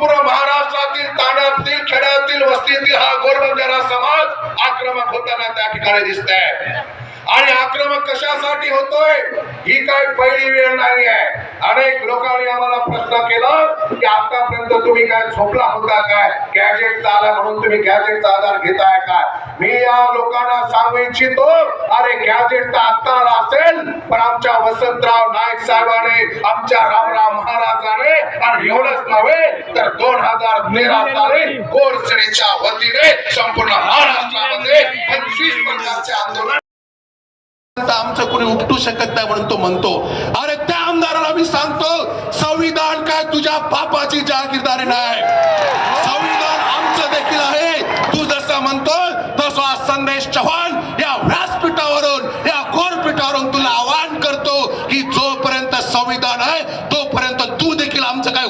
संपूर्ण महाराष्ट्रातील ताड्यातील खेड्यातील वस्तीतील हा गोरबंजारा समाज आक्रमक होताना त्या ठिकाणी दिसत आहे आणि आक्रमक कशासाठी होतोय? ही काय पहिली वेळ नाही आहे. अनेक लोकांनी आम्हाला प्रश्न केला की आतापर्यंत तुम्ही काय झोपला होता काय? गॅजेट आला म्हणून तुम्ही गॅजेटचा आधार घेताय काय? मी या लोकांना सांगू इच्छितो अरे गॅजेट तर आता पण आमच्या वसंतराव नाईक साहेबाने आमच्या रामराव महाराजाने आणि एवढंच नव्हे तर दोन हजार तेरा साली कोरसडीच्या वतीने संपूर्ण महाराष्ट्रामध्ये पंचवीस प्रकारचे आंदोलन आमचं कोणी उपटू शकत नाही म्हणून तो म्हणतो अरे त्या आमदाराला मी सांगतो संविधान काय तुझ्या बापाची जहागीरदारी नाही. संविधान आमचं देखील आहे. तू जसं म्हणतो तसा संदेश चव्हाण या व्यास संविधान आहे तोपर्यंत तू देखील आमचं काय